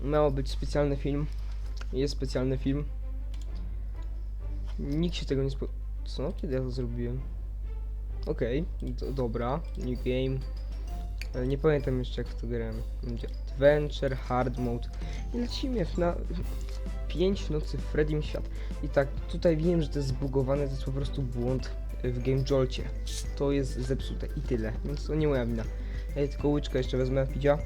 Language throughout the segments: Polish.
Miał być specjalny film. Jest specjalny film. Nikt się tego nie spo... Co? Kiedy ja to zrobiłem? Okej, do, dobra. New game. Ale nie pamiętam jeszcze jak w to grałem. Adventure, Hard Mode. I lecimy na 5 nocy Freddym świat. I tak, tutaj wiem, że to jest zbugowane, to jest po prostu błąd w Game Jolcie. To jest zepsute i tyle, więc to nie moja wina. Ja tylko łyczkę jeszcze wezmę picia.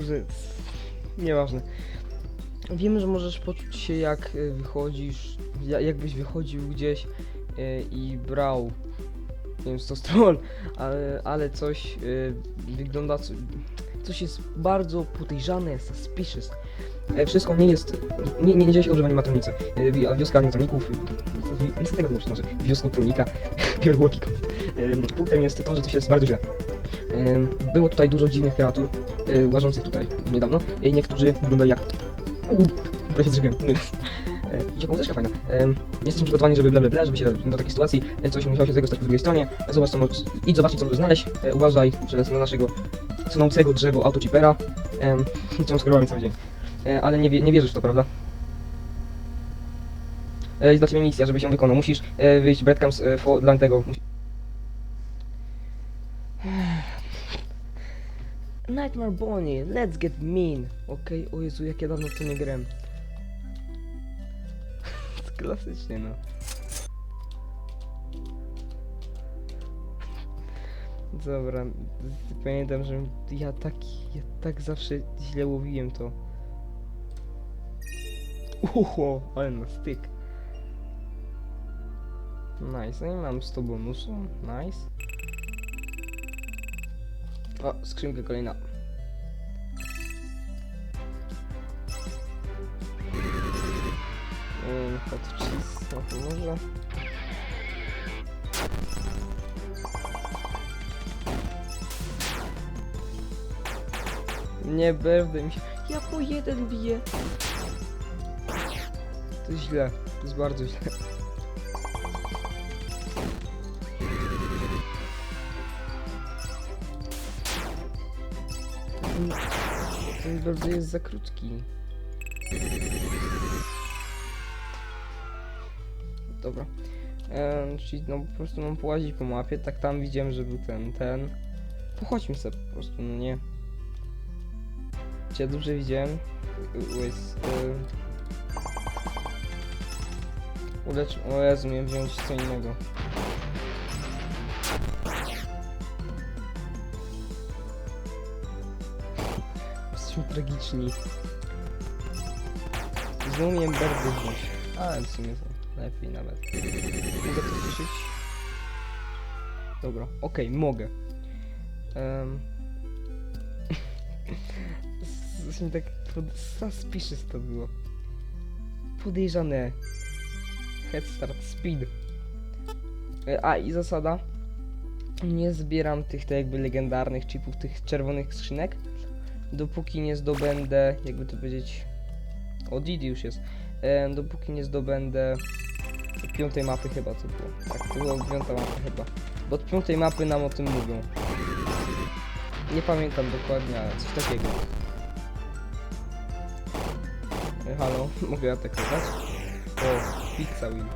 Że... Nieważne. Wiemy, że możesz poczuć się jak y, wychodzisz, ja- jakbyś wychodził gdzieś y, i brał, nie wiem, 100 stron, ale, ale coś y, wygląda, co, coś jest bardzo podejrzane, suspicious. E, Wszystko nie jest, nie, nie, nie dzieje się. E, wi- a Wioska animatroników, nic tego nie może wioska tronika, pierłoki. Punktem jest to, że coś jest bardzo źle. Było tutaj dużo dziwnych kreatur, e, łażących tutaj niedawno i niektórzy wyglądali jak... Uuu, prawie się zżyłem. E, Jaką muzyka fajna. Jesteśmy przygotowani, żeby bla bla bla, żeby się do takiej sytuacji e, coś musiało się z tego stać po drugiej stronie. Zobacz co możesz, idź zobaczyć co możesz znaleźć. E, Uważaj, że na naszego cnącego drzewo autochipera. Em, Co skrywamy cały dzień. E, Ale nie, nie wierzysz w to, prawda? E, Jest dla ciebie misja, żebyś ją wykonał. Musisz e, wyjść breadcrumbs e, dla tego. Musi- Nightmare Bonnie, let's get mean. Okej, o Jezu, jak ja dawno w to nie grałem. Klasycznie, no. Dobra, pamiętam, że ja tak, ja tak zawsze źle łowiłem to. Uho, ale na styk. Nice, no i mam 100 bonusu, nice. O, skrzynka kolejna. Ym, Hot cheese, no to może. Nie będę mi się. Ja po jeden biję. To źle. To jest bardzo źle. Bardzo jest za krótki. Dobra. Ehm, czyli no po prostu mam połazić po mapie, tak tam widziałem, że był ten, ten. Pochodźmy sobie po prostu, no nie. Czy ja dobrze widziałem? Jest... Y... Ulecz... O Jezu, miałem wziąć co innego. Jesteśmy tragiczni. Znowu miałem bardzo wziąć. Ale w sumie lepiej nawet. Mogę to słyszeć? Dobra, okej, mogę. Um... Zresztą tak suspicious to było. Podejrzane. Head start speed. E, A i zasada. Nie zbieram tych tak jakby legendarnych chipów, tych czerwonych skrzynek. Dopóki nie zdobędę, jakby to powiedzieć. O Didi już jest. E, dopóki nie zdobędę piątej mapy chyba to było. Tak, to była piąta mapa chyba. Bo od piątej mapy nam o tym mówią. Nie pamiętam dokładnie, ale coś takiego. E, Halo, mogę atakować? O, pizza win.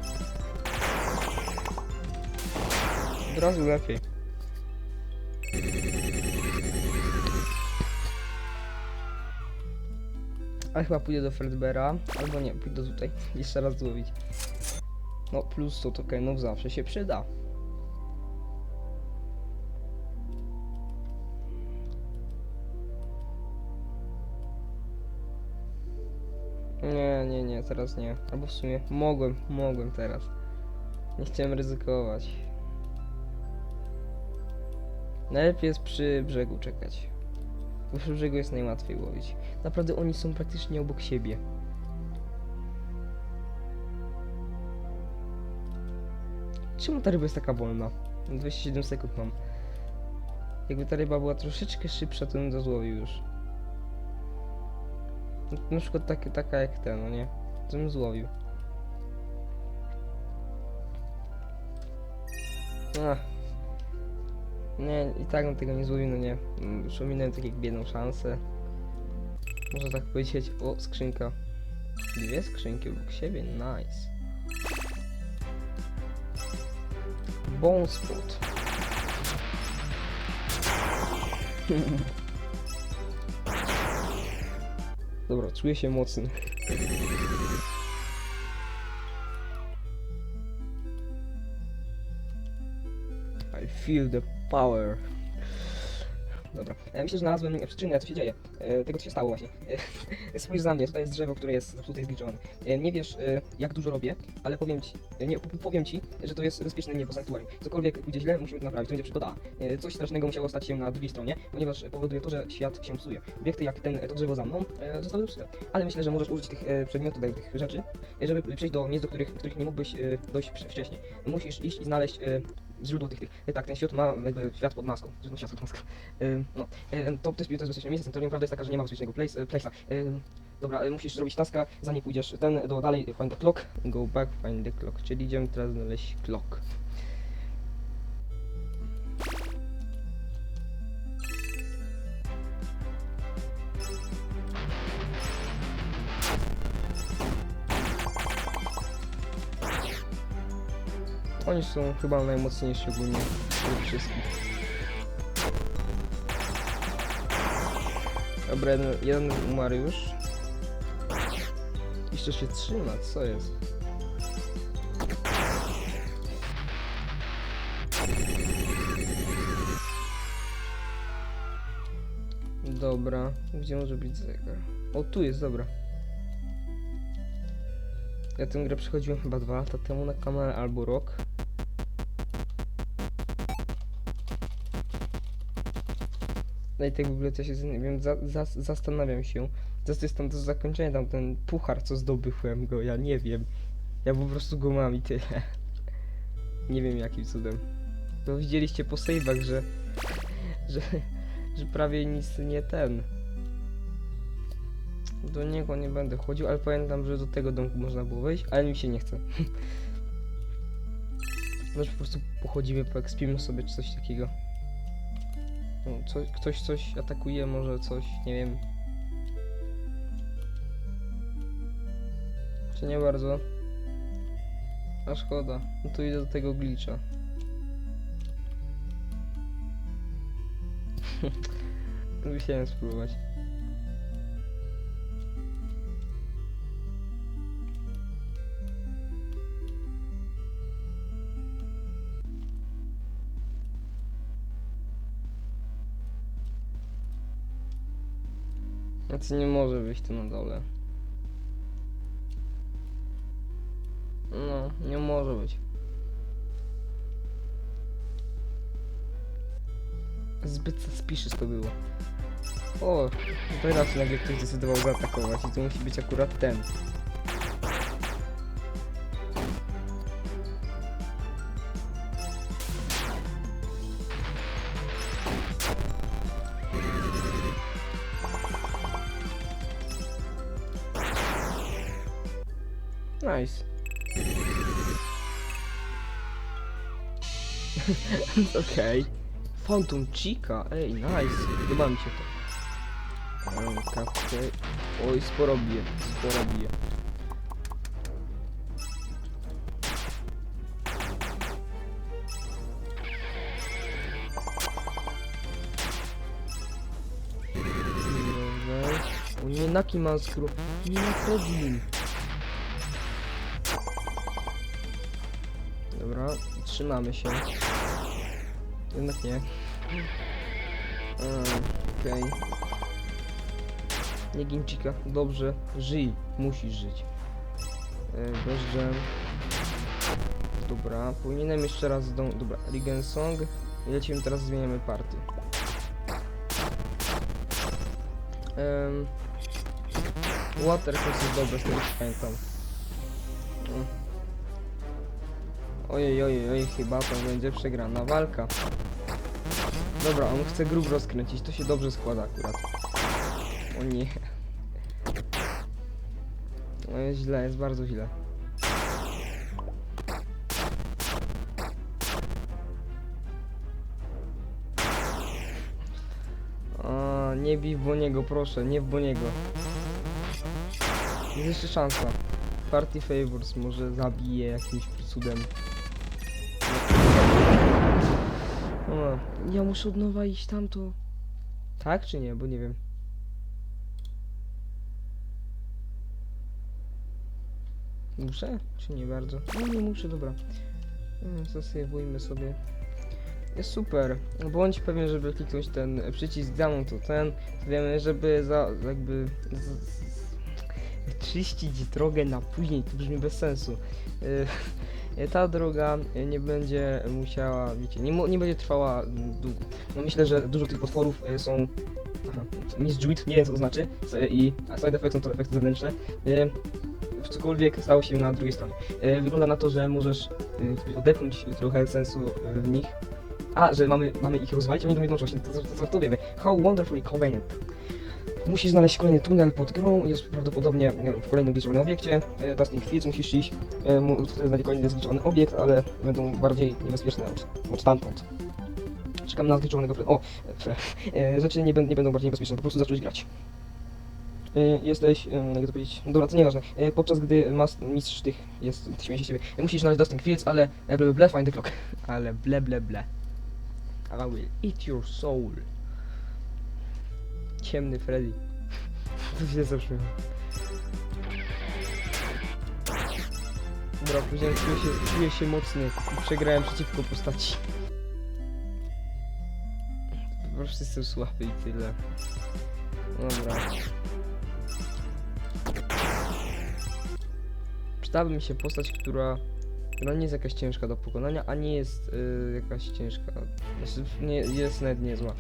Od razu lepiej. Ale chyba pójdę do Fredbera, albo nie, pójdę tutaj, jeszcze raz złowić. No, plus 100 tokenów zawsze się przyda. Nie, nie, nie, teraz nie. Albo w sumie mogłem, mogłem teraz. Nie chciałem ryzykować. Najlepiej jest przy brzegu czekać. Przy brzegu jest najłatwiej łowić. Naprawdę oni są praktycznie obok siebie. Czemu ta ryba jest taka wolna? 27 sekund mam. Jakby ta ryba była troszeczkę szybsza, to bym to złowił już. Na przykład takie, taka jak ten, no nie? To bym złowił. Ach. Nie, i tak bym tego nie złowił, no nie. Już ominąłem tak jak biedną szansę. Można tak powiedzieć, o, skrzynka. Dwie skrzynki obok siebie, nice. Bone spot. Dobra, czuję się mocny. I feel the power. Dobra, e, myślę, że znalazłem przyczynę, co się dzieje. E, tego, co się stało właśnie. E, spójrz za mnie, tutaj jest drzewo, które jest i zgliczone. E, nie wiesz, jak dużo robię, ale powiem ci, nie, powiem ci, że to jest bezpieczne niebo sanktuarium. Cokolwiek pójdzie źle, musimy to naprawić, to będzie przygoda. Coś strasznego musiało stać się na drugiej stronie, ponieważ powoduje to, że świat się psuje. Obiekty jak ten, to drzewo za mną zostały zepsute. Ale myślę, że możesz użyć tych przedmiotów, tutaj, tych rzeczy, żeby przejść do miejsc, do których, których nie mógłbyś dojść wcz- wcześniej. Musisz iść i znaleźć źródło tych, tych. Tak, ten świat ma jakby świat pod maską. Źródło świata pod maską. No, to, to, jest, to jest bezpieczne miejsce, centralium prawda jest taka, że nie ma bezpiecznego place, e, place'a. Dobra, e, musisz zrobić taska, zanim pójdziesz ten, do dalej, find the clock, go back, find the clock, czyli idziemy teraz znaleźć clock. Oni są chyba najmocniejsi ogólnie z wszystkich. Dobra, jeden, jeden. Jeszcze się trzyma, co jest? Dobra, gdzie może być zegar? O, tu jest, dobra. Ja tę grę przechodziłem chyba dwa lata temu na kanale albo rok. No i tak w ogóle to się, wiem, za, za, zastanawiam się, co to jest tam do zakończenia, tam ten puchar, co zdobyłem go, ja nie wiem. Ja po prostu go mam i tyle. Nie wiem jakim cudem. To widzieliście po save'ach, że, że, że prawie nic nie ten. Do niego nie będę chodził, ale pamiętam, że do tego domku można było wejść, ale mi się nie chce. Może po prostu pochodzimy, poekspimy sobie czy coś takiego. No, co, ktoś coś atakuje, może coś, nie wiem. Czy nie bardzo? A szkoda. No to idę do tego glitcha. Musiałem spróbować. Więc nie może być tu na dole. No, nie może być. Zbyt suspicious to było. O, teraz nagle ktoś zdecydował zaatakować i to musi być akurat ten. Nice. Okej. Phantom Chica, ej, nice. Podoba mi się to. Kapkę. Oj, sporo bije, sporo bije. O nie, Naki Maskru. Nie na Dobra, trzymamy się. Jednak nie. Eee, Okej. Nie Ginchika, dobrze. Żyj, musisz żyć. Bez dżem. Dobra, powinienem jeszcze raz do... Dobra, Regen Song. I lecimy teraz, zmieniamy party. Um, Water jest dobre, z tego pamiętam. Ojej, ojej, ojej, chyba to będzie przegrana walka. Dobra, on chce grób rozkręcić, to się dobrze składa akurat. O nie. No jest źle, jest bardzo źle. A, nie bij w Boniego, proszę, nie w Boniego. Jest jeszcze szansa. Party Favors może zabije jakimś cudem. Ja muszę od nowa iść tamto. Tak czy nie? Bo nie wiem. Muszę? Czy nie bardzo? No nie muszę, dobra. Mm, Zasejwujmy sobie. Jest super. Bądź pewien, żeby kliknąć ten przycisk daną to ten. Wiemy, żeby za jakby z, z, czyścić drogę na później, to brzmi bez sensu. Y, ta droga nie będzie musiała, wiecie, nie, nie będzie trwała długo. No myślę, że dużo tych potworów y, są. Aha, Miss Druid, nie wiem co to znaczy. I a side effect są to efekty zewnętrzne. Y, Cokolwiek stało się na drugiej stronie. Y, Wygląda na to, że możesz y, odepchnąć trochę sensu y, w nich. A, że mamy, mamy ich rozwalić, oni do jednocześnie, to, to, to, to wiemy. How wonderfully convenient. Musisz znaleźć kolejny tunel pod grą, jest prawdopodobnie e, w kolejnym zliczonym obiekcie. E, Dustin Fields musisz iść, e, wtedy znajdzie kolejny zliczony obiekt, ale będą bardziej niebezpieczne od, od stamtąd. Czekam na zliczonego O, fre. E, rzeczy nie, nie będą bardziej niebezpieczne, po prostu zacząłeś grać. E, Jesteś, e, jak to powiedzieć, dobra, to nieważne. E, Podczas gdy mas, mistrz tych jest, śmieje się z ciebie, e, musisz znaleźć Dustin Fields, ale e, ble, ble, ble, find the clock. Ale ble, ble, ble. I will eat your soul. Ciemny Freddy. To się zabrzmiało. Dobra, powiedziałem, czuję się, czuję się mocny i przegrałem przeciwko postaci. Po prostu jestem słaby i tyle. Dobra. Przydałaby mi się postać, która, która nie jest jakaś ciężka do pokonania, a nie jest y, jakaś ciężka. Znaczy, nie, jest nawet niezła.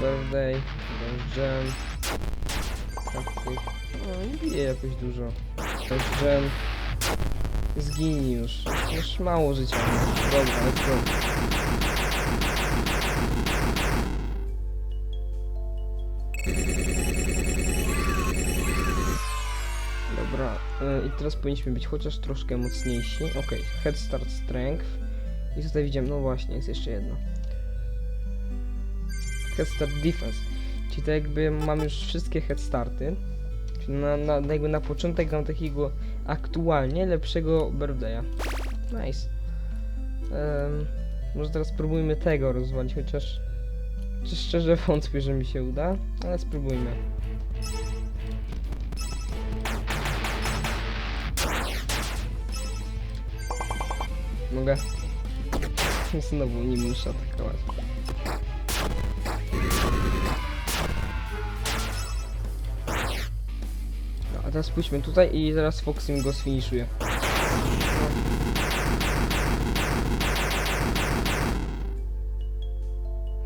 Birthday, Jam. Tak tych. No nie bije jakoś dużo. Jam. Zginie już. Już mało życia. Dobra, go. Dobra, y, i teraz powinniśmy być chociaż troszkę mocniejsi. Ok, Head Start Strength. I tutaj widzimy, no właśnie, jest jeszcze jedno. Head Start Defense. Czyli to jakby mam już wszystkie head starty. Czyli na, na, jakby na początek mam takiego aktualnie lepszego birthday'a. Nice. Em, może teraz spróbujmy tego rozwalić, chociaż, chociaż szczerze wątpię, że mi się uda, ale spróbujmy. Mogę. Znowu nie muszę atakować. Teraz pójdźmy tutaj i zaraz Foxym go sfiniszuje. No.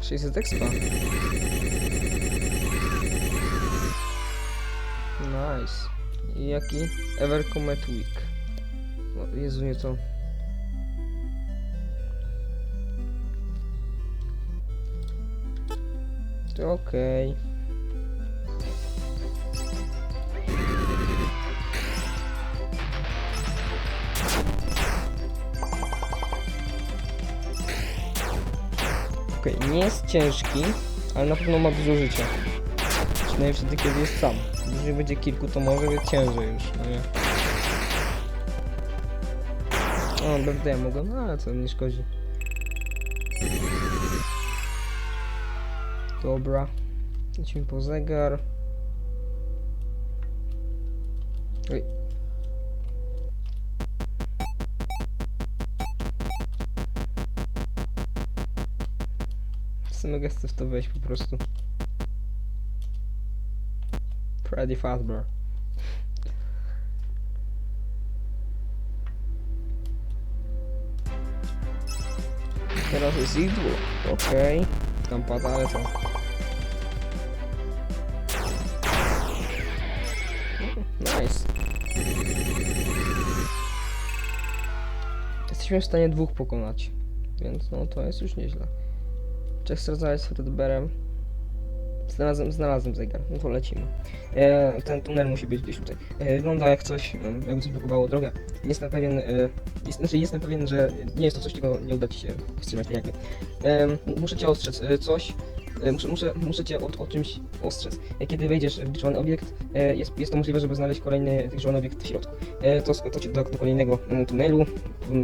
600 expa. Nice. I jaki? Evercomet Week. O Jezu, nie to. To okej. Okej, nie jest ciężki, ale na pewno ma dużo życia. Przynajmniej wtedy, kiedy jest sam. Jeżeli będzie kilku, to może być ciężej już, no nie? O, będę mogę, no ale co, nie szkodzi. Dobra. Lecimy po zegar. Oj. Mogę chcę w to wejść po prostu. Freddy Fazbear. Teraz jest idło. Okej. Tam pada, ale co? Nice. Jesteśmy w stanie dwóch pokonać. Więc no to jest już nieźle. Czy chcę rozmawiać z Fredberem? Znalazłem, znalazłem zegar, no to lecimy. E, ten tunel musi być gdzieś tutaj. E, wygląda jak coś, e, jakby coś blokowało drogę. Jestem pewien, e, jest, znaczy jestem pewien, że nie jest to coś, czego nie uda ci się wstrzymać. E, muszę cię ostrzec, e, coś Muszę, muszę, muszę cię o, o czymś ostrzec. E, Kiedy wejdziesz w liczony obiekt, e, jest, jest to możliwe, żeby znaleźć kolejny liczony obiekt w środku. E, To, to cię do, do kolejnego mm, tunelu,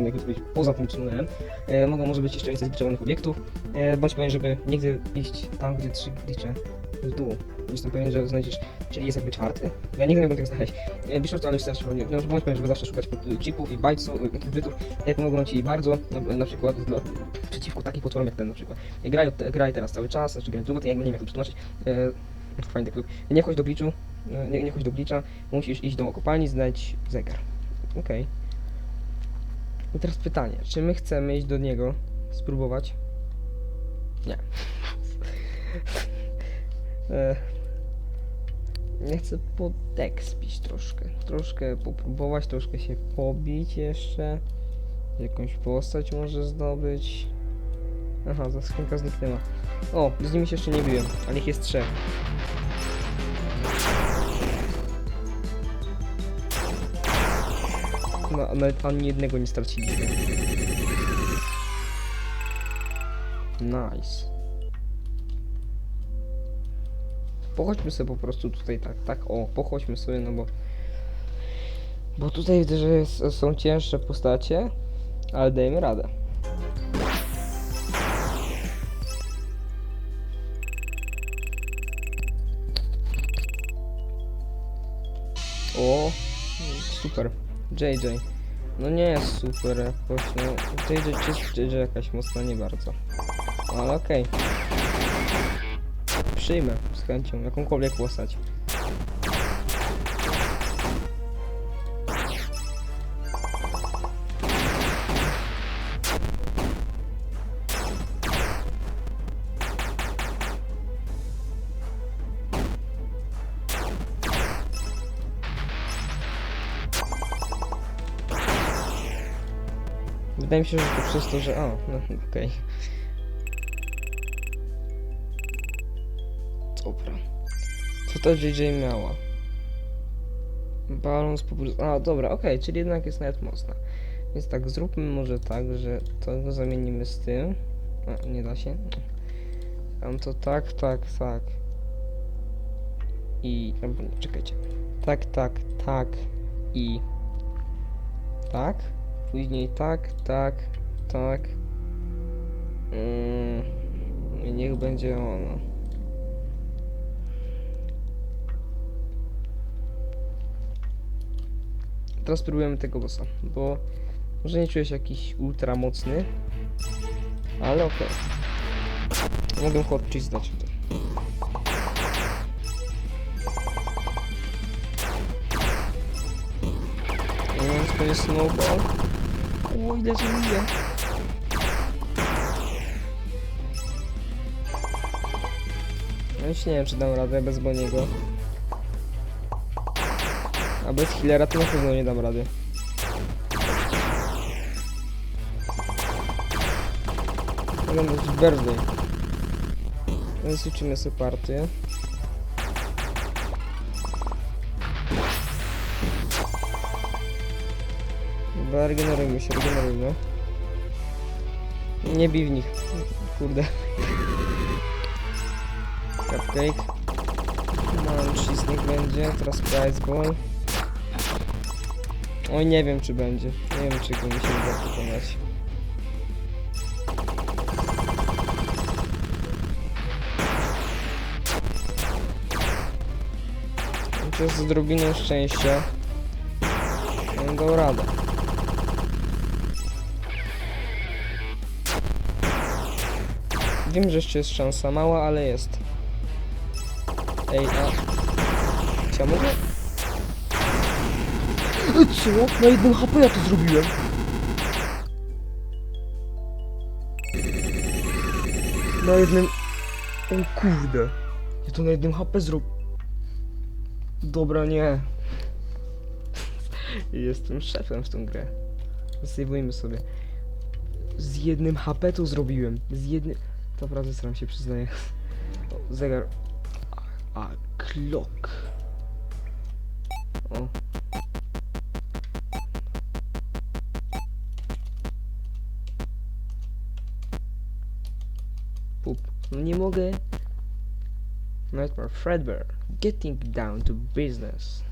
jakby powiedzieć, poza tym tunelem, e, mogą może być jeszcze więcej zliczonych obiektów. E, Bądź pewien, żeby nigdy iść tam, gdzie trzy glicze w dół. Jestem pewien, że znajdziesz, czyli jest jakby czwarty. Ja nigdy nie mogę tego znaleźć. E, sure to że- no, żeby zawsze szukać pod- chipów i bajców, jakichś bytów, jak pomogą ci bardzo, na, na przykład przeciwko takim potworom jak ten na przykład. E, Graj, graj teraz cały czas, znaczy graj długo, jakby nie wiem jak to przetłumaczyć. E, fajny klub. Nie chodź do gliczu, e, nie, nie chodź do glicza, musisz iść do kopalni, znać zegar. Okej. I teraz pytanie, czy my chcemy iść do niego, spróbować? Nie. e, nie chcę podekspić troszkę. Troszkę popróbować, troszkę się pobić jeszcze. Jakąś postać może zdobyć. Aha, ta skrzynka zniknęła. O, z nimi się jeszcze nie biłem, ale ich jest trzech. No, nawet ani jednego nie straciliśmy. Nice. Pochodźmy sobie po prostu tutaj tak, tak, o, pochodźmy sobie, no bo... Bo tutaj widzę, że jest, są cięższe postacie, ale dajemy radę. O, super. JJ. No nie jest super jakoś, no. JJ czy JJ jakaś mocna, nie bardzo. Ale okej. Przyjmę z chęcią jakąkolwiek postać. Wydaje mi się, że to przez to, że... O, no okej. Dobra. Co ta JJ miała? Balon z popul... A, dobra, okej, czyli jednak jest nawet mocna. Więc tak, zróbmy może tak, że to zamienimy z tym. A, nie da się. Tam to tak, tak, tak. I... Czekajcie. Tak, tak, tak i... Tak. Później tak, tak, tak. Mm, niech będzie ono. Teraz spróbujemy tego bossa, bo może nie czuję się jakiś ultra mocny, ale okej. Mogę hot cheese dać. Więc to jest snowball. O, ile żyje. No już nie wiem, czy dam radę bez Boniego. A bez healera to na pewno nie dam rady. Mogę być birthday. Więc uczymy sobie partię. Dobra, regenerujmy się, regenerujmy. Nie bij w nich. Kurde. Cupcake. Mam cheese niech będzie, teraz prize ball. Oj, nie wiem czy będzie. Nie wiem czy go mi się uda pokonać. Chociaż z odrobiną szczęścia. On dał radę. Wiem, że jeszcze jest szansa mała, ale jest. Ej, a... Czy ja mogę? Co? Na jednym HP ja to zrobiłem. Na jednym... O kurde. Ja to na jednym HP zrobię. Dobra, nie. Jestem szefem w tą grę. Zasejwujmy sobie. Z jednym HP to zrobiłem. Z jednym... To naprawdę staram się przyznaję. O, zegar. A, a clock. O. No nie mogę Nightmare Fredbear. Getting down to business.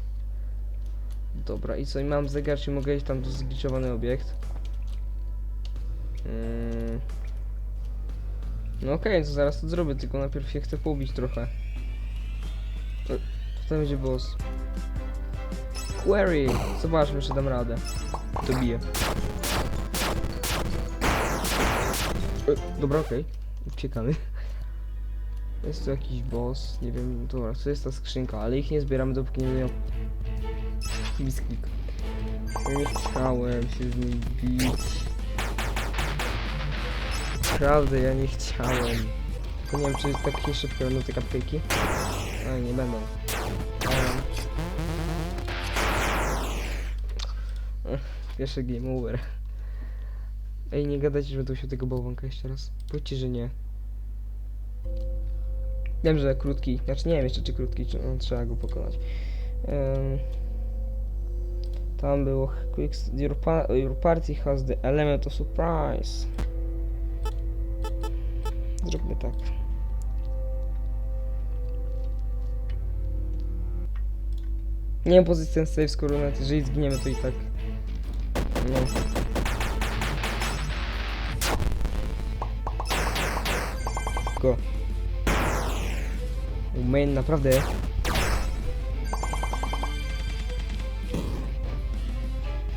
Dobra, i co? I mam zegar, czy mogę iść tam do zgliczowany obiekt? Mm. No okej, to zaraz to zrobię, tylko najpierw się chcę pobić trochę. E, Tutaj będzie boss. Query! Zobaczmy, czy dam radę. Dobiję. E, Dobra, okej. Uciekamy. Jest tu jakiś boss, nie wiem, dobra, co jest ta skrzynka, ale ich nie zbieramy dopóki nie mają bisklik. Ja nie chciałem się z nim bić. Naprawdę, ja nie chciałem. Nie wiem, czy tak szybko będą te cupcake'i. A, nie będą. Ech, Pierwszy game over. Ej, nie gadajcie, że będę musiał tego bałwanka jeszcze raz. Powiedzcie, że nie. Wiem, że krótki, znaczy nie wiem jeszcze czy krótki, czy no, trzeba go pokonać. Em, tam było quick, your, pa your party has the element of surprise. Zróbmy tak. Nie mam pozycji ten save, skoro nawet jeżeli zginiemy to i tak. No. Go. Main naprawdę.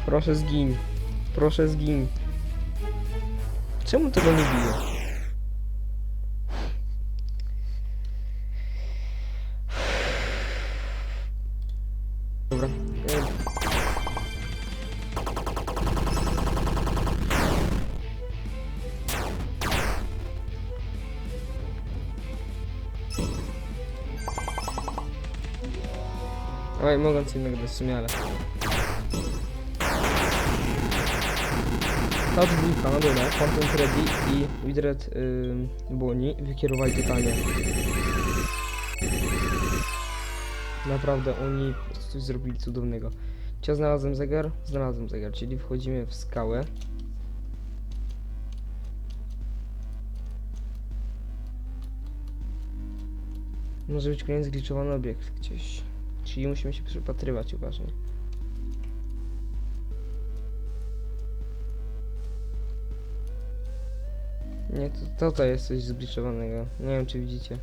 Proszę zgin. Proszę zgin. Czemu tego nie bije? Co innego dać w sumie, ale... Ta dwójka na dole, Phantom Freddy i Widred yy, Błoni wykierowali totalnie. Naprawdę, oni coś zrobili cudownego. Czy ja znalazłem zegar? Znalazłem zegar, czyli wchodzimy w skałę. Może być kolejny zgliczowany obiekt gdzieś. Czyli musimy się przypatrywać uważnie. Nie, to, to, to jest coś zbliczowanego. Nie wiem, czy widzicie.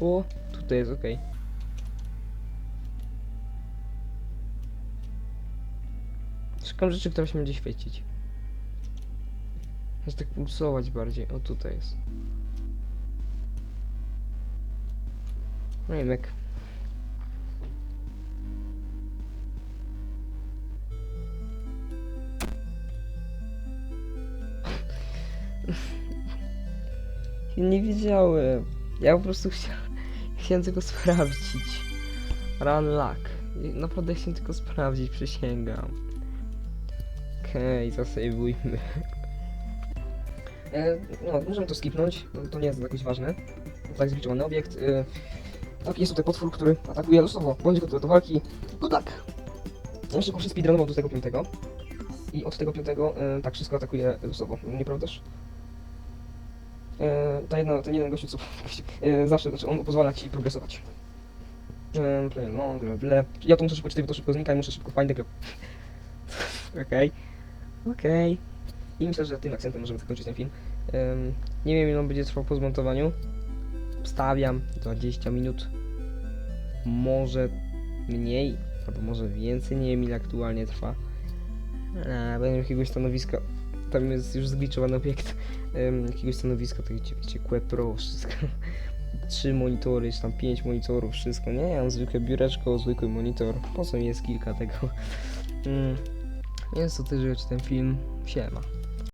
O, tutaj jest ok. Szukam rzeczy, która się będzie świecić. Może tak pulsować bardziej. O, tutaj jest. No i myk. Nie wiedziałem. Ja po prostu chciałem, chciałem tylko sprawdzić. Run luck. Naprawdę chciałem tylko sprawdzić, przysięgam. Okej, okay, zasejwujmy. E, no, możemy to skipnąć, to nie jest jakoś ważne. Tak zliczowany obiekt. E, tak, jest tutaj potwór, który atakuje losowo. Bądź gotowy do walki. No tak. Ja szybko się speedrunował do tego piątego. I od tego piątego e, tak wszystko atakuje losowo, nieprawdaż? Ta jedna, ten jeden gościu, co zawsze, znaczy on pozwala ci progresować. Play long. Ja to muszę szybko czytać, to szybko znika i muszę szybko find the. Okej. Okej. I myślę, że tym akcentem możemy zakończyć ten film. Em, nie wiem ile on będzie trwał po zmontowaniu. Stawiam 20 minut. Może mniej, albo może więcej, nie wiem ile aktualnie trwa. A, będę jakiegoś stanowiska. Tam jest już zgliczowany obiekt. Em, jakiegoś stanowiska, tak wiecie, wiecie, QE Pro, wszystko. Trzy monitory, czy tam pięć monitorów, wszystko. Nie, ja mam zwykłe biureczko, zwykły monitor. Po co jest kilka tego? Mm. Więc to tyle, ten film. Siema.